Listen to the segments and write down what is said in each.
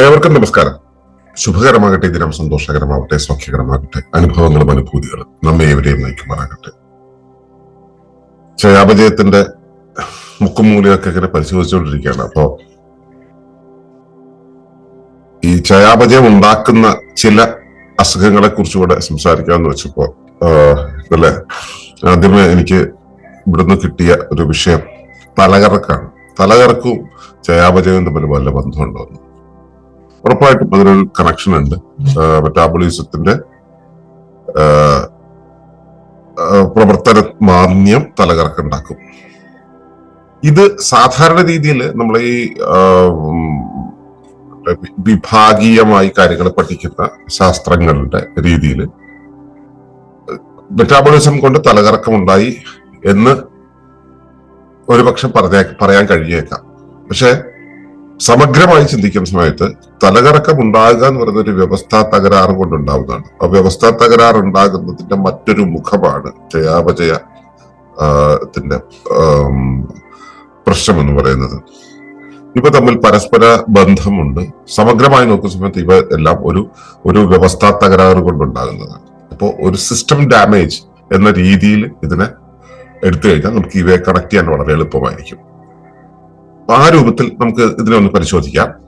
ഏവർക്കും നമസ്കാരം. ശുഭകരമാകട്ടെ ദിനം സന്തോഷകരമാകട്ടെ സൗഖ്യകരമാകട്ടെ അനുഭവങ്ങളും അനുഭൂതികളും നമ്മെ എവിടെയും നയിക്കുമാറാകട്ടെ. ക്ഷയാപജയത്തിന്റെ മുക്കും മൂലയൊക്കെ ഇങ്ങനെ പരിശോധിച്ചുകൊണ്ടിരിക്കുകയാണ്. അപ്പോ ഈ ക്ഷയാപജയം ഉണ്ടാക്കുന്ന ചില അസുഖങ്ങളെ കുറിച്ചുകൂടെ സംസാരിക്കാമെന്ന് വെച്ചപ്പോ ഇന്നലെ ആദ്യമേ എനിക്ക് ഇവിടുന്ന് കിട്ടിയ ഒരു വിഷയം തലകറക്കാണ്. തലകറക്കും ക്ഷയാപജയവും തമ്മിൽ വല്ല ബന്ധമുണ്ടോ എന്ന്. ഉറപ്പായിട്ടും അതിനൊരു കണക്ഷൻ ഉണ്ട്. മെറ്റാബോളിസത്തിന്റെ പ്രവർത്തന മാന്യം തലകറക്കുണ്ടാക്കും. ഇത് സാധാരണ രീതിയിൽ നമ്മൾ ഈ വിഭാഗീയമായി കാര്യങ്ങൾ പഠിക്കുന്ന ശാസ്ത്രങ്ങളുടെ രീതിയിൽ മെറ്റാബോളിസം കൊണ്ട് തലകറക്കം ഉണ്ടായി എന്ന് ഒരുപക്ഷെ പറഞ്ഞേ പറയാൻ കഴിഞ്ഞേക്കാം പക്ഷെ സമഗ്രമായി ചിന്തിക്കുന്ന സമയത്ത് തലകറക്കം ഉണ്ടാകുക എന്ന് പറയുന്ന ഒരു വ്യവസ്ഥാ തകരാറ് കൊണ്ടുണ്ടാവുന്നതാണ്. ആ വ്യവസ്ഥാ തകരാറ് ഉണ്ടാകുന്നതിന്റെ മറ്റൊരു മുഖമാണ് ജയാപജയ ത്തിന്റെ പ്രശ്നം എന്ന് പറയുന്നത്. ഇവ തമ്മിൽ പരസ്പര ബന്ധമുണ്ട്. സമഗ്രമായി നോക്കുന്ന സമയത്ത് ഇവ എല്ലാം ഒരു ഒരു വ്യവസ്ഥാ തകരാറ് കൊണ്ടുണ്ടാകുന്നതാണ്. അപ്പോൾ ഒരു സിസ്റ്റം ഡാമേജ് എന്ന രീതിയിൽ ഇതിനെ എടുത്തു കഴിഞ്ഞാൽ നമുക്ക് ഇവയെ കണക്ട് ചെയ്യാൻ വളരെ എളുപ്പമായിരിക്കും. ആ രൂപത്തിൽ നമുക്ക് ഇതിനെ ഒന്ന് പരിശോധിക്കാം.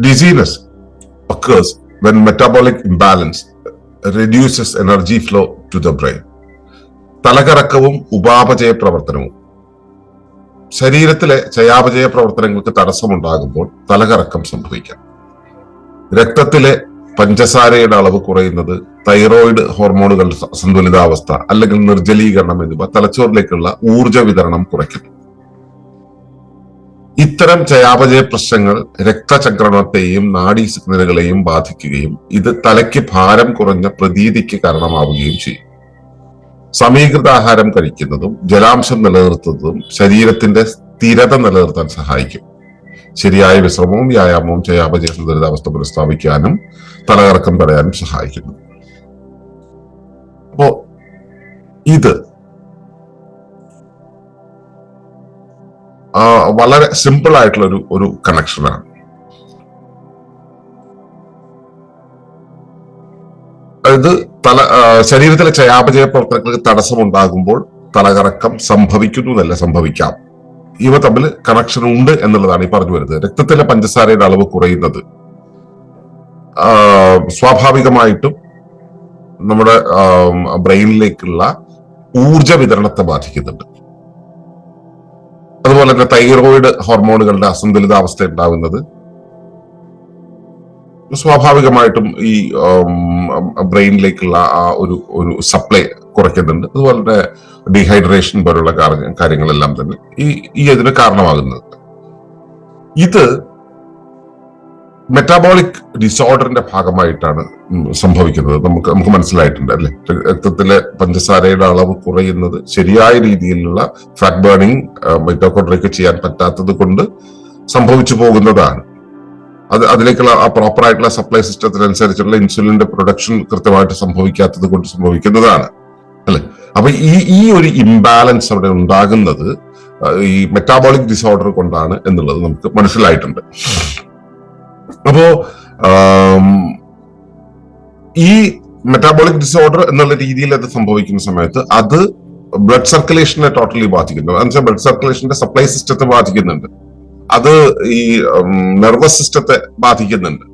Dizziness occurs when metabolic imbalance reduces energy flow to the brain. തലകറക്കവും ഉപാപചയ പ്രവർത്തനവും. ശരീരത്തിലെ ചയാപചയ പ്രവർത്തനങ്ങൾക്ക് തടസ്സമുണ്ടാകുമ്പോൾ തലകറക്കം സംഭവിക്കാം. രക്തത്തിലെ പഞ്ചസാരയുടെ അളവ് കുറയുന്നത് തൈറോയിഡ് ഹോർമോണുകൾ സന്തുലിതാവസ്ഥ അല്ലെങ്കിൽ നിർജലീകരണം എന്നിവ തലച്ചോറിലേക്കുള്ള ഊർജ വിതരണം കുറയ്ക്കുന്നു ഇത്തരം ചയാപചയ പ്രശ്നങ്ങൾ രക്തചക്രണത്തെയും നാഡീ സിഗ്നലുകളെയും ബാധിക്കുകയും ഇത് തലയ്ക്ക് ഭാരം കുറഞ്ഞ പ്രതീതിക്ക് കാരണമാവുകയും ചെയ്യും. സമീകൃത ആഹാരം കഴിക്കുന്നതും ജലാംശം നിലനിർത്തുന്നതും ശരീരത്തിന്റെ സ്ഥിരത നിലനിർത്താൻ സഹായിക്കും. ശരിയായ വിശ്രമവും വ്യായാമവും ചയാപചയ ദുരിതാവസ്ഥ പുനഃസ്ഥാപിക്കാനും തലകറക്കം തടയാനും സഹായിക്കുന്നു. അപ്പോ ഇത് വളരെ സിമ്പിൾ ആയിട്ടുള്ള ഒരു ഒരു കണക്ഷനാണ് അതായത് തല ശരീരത്തിലെ ചയാപചയ പ്രവർത്തനങ്ങൾക്ക് തടസ്സമുണ്ടാകുമ്പോൾ തലകറക്കം സംഭവിക്കുന്നു എന്നല്ല സംഭവിക്കാം. ഇവ തമ്മിൽ കണക്ഷൻ ഉണ്ട് എന്നുള്ളതാണ് ഈ പറഞ്ഞു വരുന്നത്. രക്തത്തിലെ പഞ്ചസാരയുടെ അളവ് കുറയുന്നത്. സ്വാഭാവികമായിട്ടും നമ്മുടെ ബ്രെയിനിലേക്കുള്ള ഊർജ വിതരണത്തെ ബാധിക്കുന്നുണ്ട്. അതുപോലെ തന്നെ തൈറോയിഡ് ഹോർമോണുകളുടെ അസന്തുലിതാവസ്ഥ ഉണ്ടാകുന്നത്. സ്വാഭാവികമായിട്ടും ഈ ബ്രെയിനിലേക്കുള്ള ആ ഒരു ഒരു സപ്ലൈ കുറയ്ക്കുന്നുണ്ട്. അതുപോലെ ഡീഹൈഡ്രേഷൻ പോലുള്ള കാര്യങ്ങളെല്ലാം തന്നെ ഈ ഈ ഇതിന് കാരണമാകുന്നത്. ഇത് മെറ്റാബോളിക് ഡിസോർഡറിന്റെ ഭാഗമായിട്ടാണ് സംഭവിക്കുന്നത്. നമുക്ക് നമുക്ക് മനസ്സിലായിട്ടുണ്ട് അല്ലെ? രക്തത്തിലെ പഞ്ചസാരയുടെ അളവ് കുറയുന്നത് ശരിയായ രീതിയിലുള്ള ഫാറ്റ് ബേണിംഗ് മൈറ്റോകോൺട്രിയക്ക് ചെയ്യാൻ പറ്റാത്തത് കൊണ്ട് സംഭവിച്ചു പോകുന്നതാണ്. അത് അതിലേക്കുള്ള ആ പ്രോപ്പർ ആയിട്ടുള്ള സപ്ലൈ സിസ്റ്റത്തിനനുസരിച്ചുള്ള ഇൻസുലിന്റെ പ്രൊഡക്ഷൻ കൃത്യമായിട്ട് സംഭവിക്കാത്തത് കൊണ്ട് സംഭവിക്കുന്നതാണ്. അല്ലെ? അപ്പൊ ഈ ഈ ഒരു ഇംബാലൻസ് അവിടെ ഉണ്ടാകുന്നത് ഈ മെറ്റാബോളിക് ഡിസോർഡർ കൊണ്ടാണ് എന്നുള്ളത് നമുക്ക് മനസ്സിലായിട്ടുണ്ട്. അപ്പോ ഈ മെറ്റാബോളിക് ഡിസോർഡർ എന്നുള്ള രീതിയിൽ അത് സംഭവിക്കുന്ന സമയത്ത് അത് ബ്ലഡ് സർക്കുലേഷനെ ടോട്ടലി ബാധിക്കുന്നു. എന്നുവെച്ചാൽ ബ്ലഡ് സർക്കുലേഷന്റെ സപ്ലൈ സിസ്റ്റത്തെ ബാധിക്കുന്നുണ്ട്. അത് ഈ നെർവസ് സിസ്റ്റത്തെ ബാധിക്കുന്നുണ്ട്.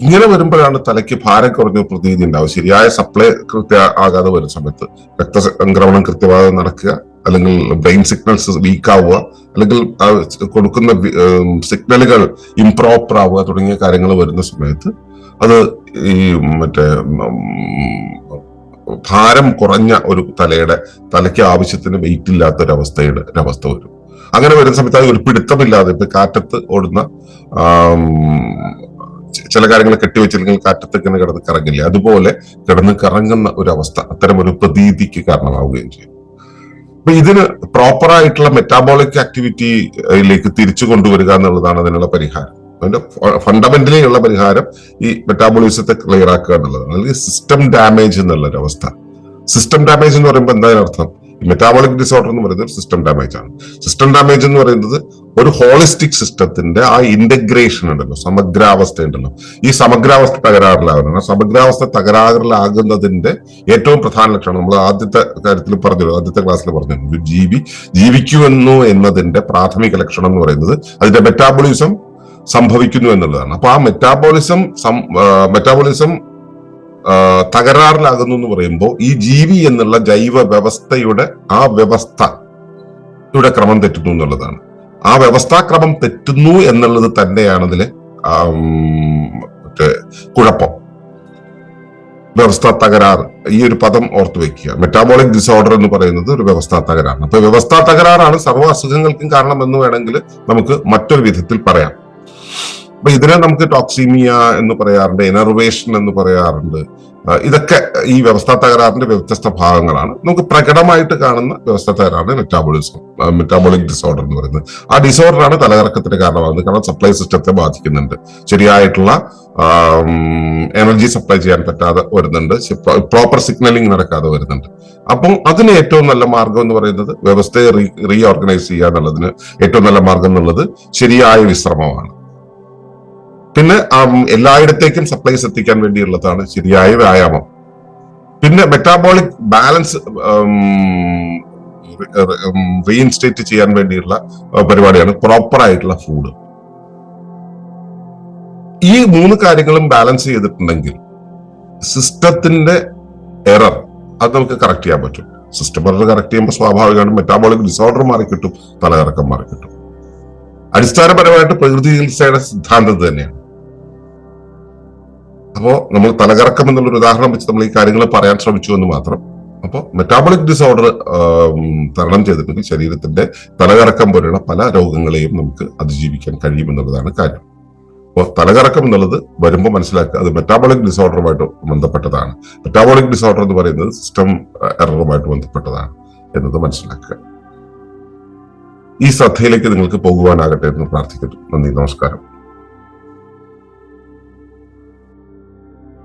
ഇങ്ങനെ വരുമ്പോഴാണ് തലയ്ക്ക് ഭാരം കുറഞ്ഞ പ്രതിനിധി ഉണ്ടാവുക. ശരിയായ സപ്ലൈ കൃത്യ ആകാതെ വരുന്ന സമയത്ത് രക്തസംക്രമണം കൃത്യമായി നടക്കുക അല്ലെങ്കിൽ ബ്രെയിൻ സിഗ്നൽസ് വീക്ക് ആവുക അല്ലെങ്കിൽ കൊടുക്കുന്ന സിഗ്നലുകൾ ഇംപ്രോപ്പർ ആവുക തുടങ്ങിയ കാര്യങ്ങൾ വരുന്ന സമയത്ത് അത് ഈ മറ്റേ ഭാരം കുറഞ്ഞ ഒരു തലയുടെ തലയ്ക്ക് ആവശ്യത്തിന് വെയിറ്റ് ഇല്ലാത്ത ഒരു അവസ്ഥയുടെ അവസ്ഥ വരും. അങ്ങനെ വരുന്ന സമയത്ത് അത് ഒരു പിടുത്തമില്ലാതെ ഇപ്പൊ കാറ്റത്ത് ഓടുന്ന ചില കാര്യങ്ങൾ കെട്ടിവെച്ചില്ലെങ്കിൽ കാറ്റത്ത് ഇങ്ങനെ കിടന്ന് കറങ്ങില്ലേ? അതുപോലെ കിടന്ന് കറങ്ങുന്ന ഒരു അവസ്ഥ അത്തരം ഒരു പ്രതീതിക്ക് കാരണമാവുകയും ചെയ്യും. അപ്പൊ ഇതിന് പ്രോപ്പർ ആയിട്ടുള്ള മെറ്റാബോളിക് ആക്ടിവിറ്റിയിലേക്ക് തിരിച്ചു കൊണ്ടുവരിക എന്നുള്ളതാണ് അതിനുള്ള പരിഹാരം. അതിന്റെ ഫണ്ടമെന്റലി ഉള്ള പരിഹാരം ഈ മെറ്റാബോളിസത്തെ ക്ലിയർ ആക്കുക എന്നുള്ളതാണ്. അല്ലെങ്കിൽ സിസ്റ്റം ഡാമേജ് എന്നുള്ള ഒരു അവസ്ഥ സിസ്റ്റം ഡാമേജ് എന്ന് പറയുമ്പോൾ എന്താ അർത്ഥം മെറ്റാബോളിക് ഡിസോർഡർ എന്ന് പറയുന്നത് സിസ്റ്റം ഡാമേജ് ആണ്. സിസ്റ്റം ഡാമേജ് എന്ന് പറയുന്നത് ഒരു ഹോളിസ്റ്റിക് സിസ്റ്റത്തിന്റെ ആ ഇന്റഗ്രേഷൻ ഉണ്ടല്ലോ സമഗ്രാവസ്ഥ ഉണ്ടല്ലോ ഈ സമഗ്രാവസ്ഥ തകരാറിലാകുന്നത് ആ സമഗ്രാവസ്ഥ തകരാറിലാകുന്നതിന്റെ ഏറ്റവും പ്രധാന ലക്ഷണം നമ്മൾ ആദ്യത്തെ കാര്യത്തിൽ പറഞ്ഞു ആദ്യത്തെ ക്ലാസ്സിൽ പറഞ്ഞു ജീവി ജീവിക്കുമെന്നു എന്നതിന്റെ പ്രാഥമിക ലക്ഷണം എന്ന് പറയുന്നത് അതിന്റെ മെറ്റാബോളിസം സംഭവിക്കുന്നു എന്നുള്ളതാണ്. അപ്പൊ ആ മെറ്റാബോളിസം മെറ്റാബോളിസം തകരാറിലാകുന്നു എന്ന് പറയുമ്പോൾ ഈ ജീവി എന്നുള്ള ജൈവ വ്യവസ്ഥയുടെ ആ വ്യവസ്ഥയുടെ ക്രമം തെറ്റുന്നു എന്നുള്ളതാണ്. ആ വ്യവസ്ഥാക്രമം തെറ്റുന്നു എന്നുള്ളത് തന്നെയാണ് അതിലെ കുഴപ്പം. വ്യവസ്ഥ തകരാർ ഈ ഒരു പദം ഓർത്തു വെക്കുക മെറ്റാബോളിക് ഡിസോർഡർ എന്ന് പറയുന്നത് ഒരു വ്യവസ്ഥാ തകരാറാണ്. അപ്പൊ വ്യവസ്ഥാ തകരാറാണ് സർവ അസുഖങ്ങൾക്കും കാരണം എന്ന് വേണമെങ്കിൽ നമുക്ക് മറ്റൊരു വിധത്തിൽ പറയാം. അപ്പൊ ഇതിനെ നമുക്ക് ടോക്സിമിയ എന്ന് പറയാറുണ്ട് എനർവേഷൻ എന്ന് പറയാറുണ്ട്. ഇതൊക്കെ ഈ വ്യവസ്ഥാ തകരാറിന്റെ വ്യത്യസ്ത ഭാഗങ്ങളാണ്. നമുക്ക് പ്രകടമായിട്ട് കാണുന്ന വ്യവസ്ഥാ തകരാറാണ് മെറ്റാബോളിസം മെറ്റാബോളിക് ഡിസോർഡർ എന്ന് പറയുന്നത്. ആ ഡിസോർഡറാണ് തലകറക്കത്തിന് കാരണമാകുന്നത്. കാരണം സപ്ലൈ സിസ്റ്റത്തെ ബാധിക്കുന്നുണ്ട്. ശരിയായിട്ടുള്ള എനർജി സപ്ലൈ ചെയ്യാൻ പറ്റാതെ വരുന്നുണ്ട്. പ്രോപ്പർ സിഗ്നലിംഗ് നടക്കാതെ വരുന്നുണ്ട്. അപ്പം അതിന് ഏറ്റവും നല്ല മാർഗം എന്ന് പറയുന്നത് വ്യവസ്ഥയെ റീ റീഓർഗനൈസ് ചെയ്യുക എന്നുള്ളതിന് ഏറ്റവും നല്ല മാർഗം എന്നുള്ളത് ശരിയായ വിശ്രമമാണ്. പിന്നെ എല്ലായിടത്തേക്കും സപ്ലൈസ് എത്തിക്കാൻ വേണ്ടിയുള്ളതാണ് ശരിയായ വ്യായാമം. പിന്നെ മെറ്റാബോളിക് ബാലൻസ് റീഇൻസ്റ്റേറ്റ് ചെയ്യാൻ വേണ്ടിയുള്ള പരിപാടിയാണ് പ്രോപ്പർ ആയിട്ടുള്ള ഫുഡ് ഈ മൂന്ന് കാര്യങ്ങളും ബാലൻസ് ചെയ്തിട്ടുണ്ടെങ്കിൽ സിസ്റ്റത്തിന്റെ എറർ അത് നമുക്ക് കറക്റ്റ് ചെയ്യാൻ പറ്റും. സിസ്റ്റം എറർ കറക്റ്റ് ചെയ്യുമ്പോൾ സ്വാഭാവികമായിട്ടും മെറ്റാബോളിക് ഡിസോർഡർ മാറി കിട്ടും തലകറക്കം മാറി കിട്ടും. അടിസ്ഥാനപരമായിട്ട് പ്രകൃതി ചികിത്സയുടെ സിദ്ധാന്തം തന്നെയാണ്. അപ്പോ നമ്മൾ തലകറക്കം എന്നുള്ള ഒരു ഉദാഹരണം വെച്ച് നമ്മൾ ഈ കാര്യങ്ങൾ പറയാൻ ശ്രമിച്ചു എന്ന് മാത്രം. അപ്പോൾ മെറ്റാബോളിക് ഡിസോർഡർ തരണം ചെയ്തിട്ടുണ്ടെങ്കിൽ ശരീരത്തിന്റെ തലകറക്കം പോലെയുള്ള പല രോഗങ്ങളെയും നമുക്ക് അതിജീവിക്കാൻ കഴിയുമെന്നുള്ളതാണ് കാര്യം. അപ്പോൾ തലകറക്കം എന്നുള്ളത് വരുമ്പോൾ മനസ്സിലാക്കുക അത് മെറ്റാബോളിക് ഡിസോർഡറുമായിട്ട് ബന്ധപ്പെട്ടതാണ്. മെറ്റാബോളിക് ഡിസോർഡർ എന്ന് പറയുന്നത് സിസ്റ്റം എററുമായിട്ട് ബന്ധപ്പെട്ടതാണ് എന്നത് മനസ്സിലാക്കുക. ഈ ശ്രദ്ധയിലേക്ക് നിങ്ങൾക്ക് പോകുവാനാകട്ടെ എന്ന് പ്രാർത്ഥിക്കുന്നു. നന്ദി നമസ്കാരം.